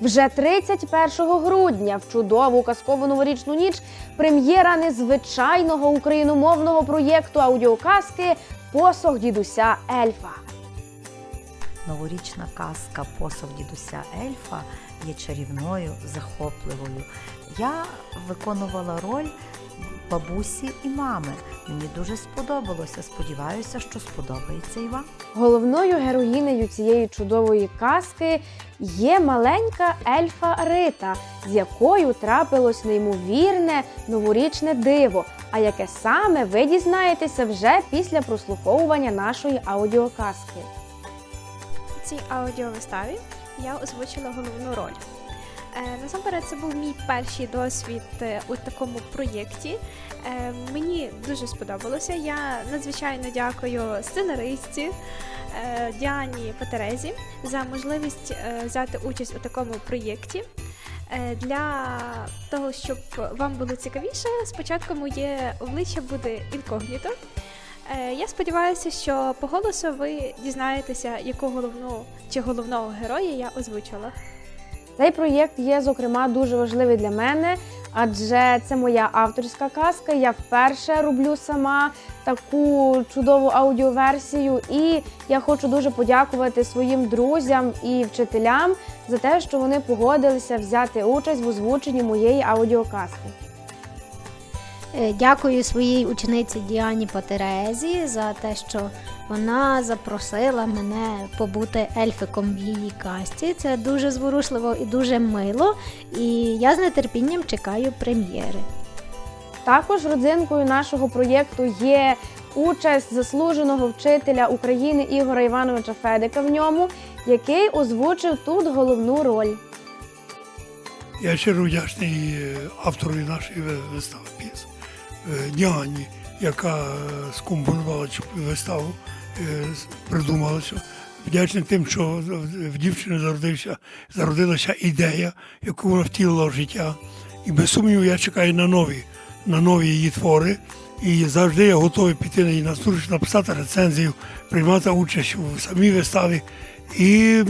Вже 31 грудня в чудову казкову новорічну ніч прем'єра незвичайного україномовного проєкту аудіоказки Посох дідуся Ельфа. Новорічна казка Посох дідуся Ельфа є чарівною, захопливою. Я виконувала роль бабусі і мами. Мені дуже сподобалося. Сподіваюся, що сподобається і вам. Головною героїнею цієї чудової казки є маленька ельфа Рита, з якою трапилось неймовірне новорічне диво. А яке саме ви дізнаєтеся вже після прослуховування нашої аудіоказки. Цій аудіовиставі я озвучила головну роль. Е, Насамперед, це був мій перший досвід е, у такому проєкті. Е, Мені дуже сподобалося. Я надзвичайно дякую сценаристці Діані Патерезі за можливість взяти участь у такому проєкті. Для того, щоб вам було цікавіше, спочатку моє обличчя буде інкогніто. Е, Я сподіваюся, що по голосу ви дізнаєтеся, яку головну чи головного героя я озвучила. Цей проєкт є, зокрема, дуже важливий для мене, адже це моя авторська казка. Я вперше роблю сама таку чудову аудіоверсію. І я хочу дуже подякувати своїм друзям і вчителям за те, що вони погодилися взяти участь в озвученні моєї аудіоказки. Е, Дякую своїй учениці Діані Потерезі за те, що вона запросила мене побути ельфиком в її касті. Це дуже зворушливо і дуже мило. І я з нетерпінням чекаю прем'єри. Також родзинкою нашого проєкту є участь заслуженого вчителя України Ігора Івановича Федика в ньому, який озвучив тут головну роль. Я щиро вдячний е, автору нашої ви- вистави п'єс Діані, яка е, скомпонувала виставу, е, придумала цю. Вдячний тим, що в- дівчини зародився, зародилася ідея, яку вона втілила в життя. І без сумніву я чекаю на нові, на нові її твори. І завжди я готовий піти на її на зустріч, написати рецензію, приймати участь у самій виставі і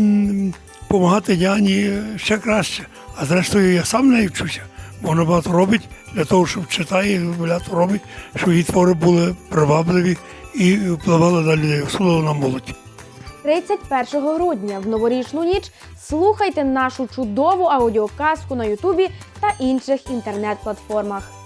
допомагати Діані ще краще. А зрештою я сам нею вчуся, бо вона багато робить для того, щоб читає, багато робить, щоб її твори були привабливі і впливали людей, особливо на молодь. 31 грудня в новорічну ніч слухайте нашу чудову аудіоказку на Ютубі та інших інтернет-платформах.